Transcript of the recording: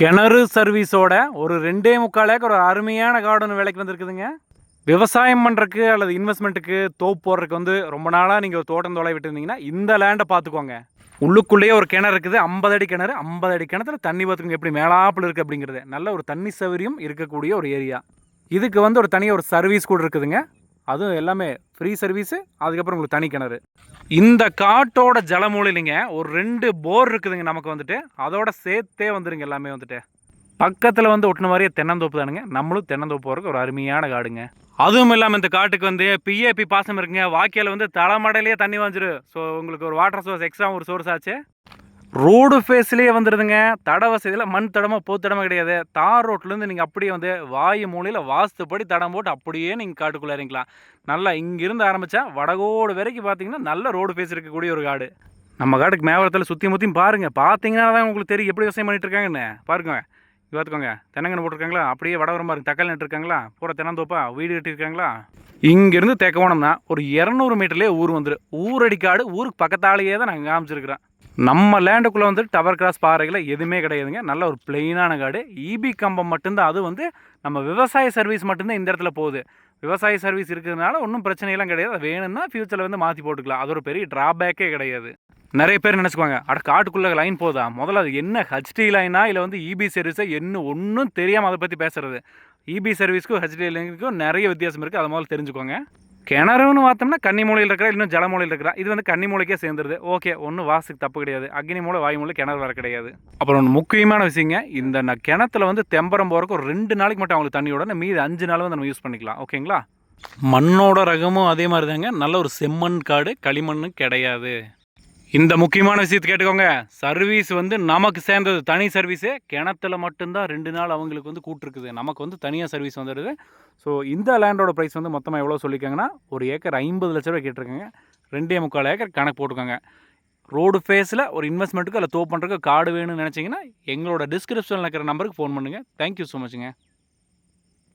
கிணறு சர்வீஸோட ஒரு ரெண்டே முக்கால் ஏக்கர் ஒரு அருமையான கார்டன் வேலைக்கு வந்திருக்குதுங்க. விவசாயம் பண்ணுறக்கு அல்லது இன்வெஸ்ட்மெண்ட்டுக்கு தோப்பு போடுறதுக்கு வந்து ரொம்ப நாளாக நீங்கள் ஒரு தோட்டம் தொலை விட்டுருந்தீங்கன்னா இந்த லேண்டை பார்த்துக்கோங்க. உள்ளுக்குள்ளேயே ஒரு கிணறு இருக்குது. ஐம்பது அடி கிணறு. ஐம்பது அடி கிணத்துல தண்ணி பார்த்துக்கோங்க எப்படி மேலாப்பில் இருக்குது அப்படிங்கிறது. நல்ல ஒரு தண்ணி சௌகரியம் இருக்கக்கூடிய ஒரு ஏரியா இதுக்கு வந்து ஒரு தனியாக ஒரு சர்வீஸ் கூட இருக்குதுங்க. அதுவும் எல்லாமே ஃப்ரீ சர்வீஸு அதுக்கப்புறம் உங்களுக்கு தனி கிணறு. இந்த காட்டோட ஜலமூலையிலிங்க ஒரு ரெண்டு போர் இருக்குதுங்க நமக்கு வந்துட்டு. அதோட சேர்த்தே வந்துடுங்க எல்லாமே வந்துட்டு. பக்கத்தில் வந்து ஒட்டின மாதிரியே தென்னந்தோப்பு தானுங்க. நம்மளும் தென்னந்தோப்பு போகிறதுக்கு ஒரு அருமையான காடுங்க. அதுவும் இல்லாமல் இந்த காட்டுக்கு வந்து பிஏபி பாசம் இருக்குங்க. வாக்கியில் வந்து தலைமடையிலேயே தண்ணி வாஞ்சிரு ஸோ உங்களுக்கு ஒரு வாட்டர் சோர்ஸ் எக்ஸ்ட்ரா ஒரு சோர்ஸ் ஆச்சு. ரோடு ஃபேஸ்லேயே வந்துடுதுங்க தட வசதியில் மண் தடமோ போத்தடமோ கிடையாது. தார் ரோட்லேருந்து நீங்கள் அப்படியே வந்து வாயு மூலையில் வாஸ்துப்படி தடம் போட்டு அப்படியே நீங்கள் காட்டுக்குள்ளே இறங்கிக்கலாம் நல்லா இங்கிருந்து ஆரம்பித்தா வடகோடு வரைக்கும் பார்த்தீங்கன்னா நல்ல ரோடு ஃபேஸ் இருக்கக்கூடிய ஒரு காடு. நம்ம காட்டுக்கு மேவரத்தில் சுற்றி முற்றியும் பாருங்கள் பார்த்தீங்கன்னா தான் உங்களுக்கு தெரியும் எப்படி விவசாயம் பண்ணிட்டு இருக்காங்கன்னு. பாருங்க. பார்த்துக்கோங்க தென்னங்கன்று போட்டிருக்காங்களா? அப்படியே வட பாருங்க. தக்காளி நட்டுருக்காங்களா பூரா தென்னந்தோப்பா. வீடு கட்டியிருக்காங்களா இங்கேருந்து தேக்கவோனம்னா ஒரு இரநூறு மீட்டர்லேயே ஊர் வந்துடும் ஊரடி காடு ஊருக்கு பக்கத்தாலேயே தான் நாங்கள் காமிச்சிருக்கிறோம். நம்ம லேண்டுக்குள்ளே வந்து டவர் கிராஸ் பாறைகளை எதுவுமே கிடையாதுங்க. நல்ல ஒரு பிளெயினான காடு. இபி கம்பம் மட்டும்தான். அது வந்து நம்ம விவசாய சர்வீஸ் மட்டும்தான் இந்த இடத்துல போகுது. விவசாய சர்வீஸ் இருக்கிறதுனால ஒன்றும் பிரச்சனையெல்லாம் கிடையாது. வேணும்னா ஃப்யூச்சரில் வந்து மாற்றி போட்டுக்கலாம். அது ஒரு பெரிய ட்ராபேக்கே கிடையாது. நிறைய பேர் நினச்சிக்குவாங்க அட காட்டுக்குள்ளே லைன் போதா? முதல்ல அது என்ன ஹெச்டி லைனா இல்லை வந்து இபி சர்வீஸை என்ன? ஒன்றும் தெரியாமல் அதை பற்றி பேசுறது. இபி சர்வீஸ்க்கும் ஹெச்டி லைனுக்கும் நிறைய வித்தியாசம் இருக்குது அதை முதல்ல தெரிஞ்சுக்கோங்க. கிணறுன்னு பார்த்தோம்னா கன்னி மூலையில் இருக்கிறா இன்னும் ஜலமூலையில் இருக்கிறா இது வந்து கன்னி மூலைக்கே சேர்ந்துருது. ஓகே ஒன்றும் வாசுக்கு தப்பு கிடையாது. அக்னி மூலை வாயு மூலை கிணறு வர கிடையாது. அப்புறம் ஒன்று முக்கியமான விஷயங்க இந்த நான் கிணத்துல வந்து தெம்பரம் போகிறக்கு ஒரு ரெண்டு நாளைக்கு மட்டும் அவங்களுக்கு தண்ணியோட மீது அஞ்சு நாள் வந்து நம்ம யூஸ் பண்ணிக்கலாம். ஓகேங்களா? மண்ணோட ரகமும் அதே மாதிரி தாங்க நல்ல ஒரு செம்மண் காடு களிமண்ணு கிடையாது. இந்த முக்கியமான விஷயத்தை கேட்டுக்கோங்க. சர்வீஸ் வந்து நமக்கு சேர்ந்தது தனி சர்வீஸு கிணத்துல மட்டும்தான் ரெண்டு நாள் அவங்களுக்கு வந்து கூட்டிருக்குது நமக்கு வந்து தனியாக சர்வீஸ் வந்துடுது. ஸோ இந்த லேண்டோட ப்ரைஸ் வந்து மொத்தமாக எவ்வளோ சொல்லியிருக்காங்கன்னா ஒரு ஏக்கர் ஐம்பது லட்ச ரூபா கேட்டிருக்காங்க. ரெண்டே முக்கால் ஏக்கர் கணக்கு போட்டுக்கோங்க ரோடு ஃபேஸில் ஒரு இன்வெஸ்ட்மெண்ட்டுக்கு அதில் தோ பண்ணுறதுக்கு கார்டு வேணும்னு நினச்சிங்கன்னா எங்களோட டிஸ்கிரிப்ஷனில் இருக்கிற நம்பருக்கு ஃபோன் பண்ணுங்கள் தேங்க்யூ ஸோ மச்ங்க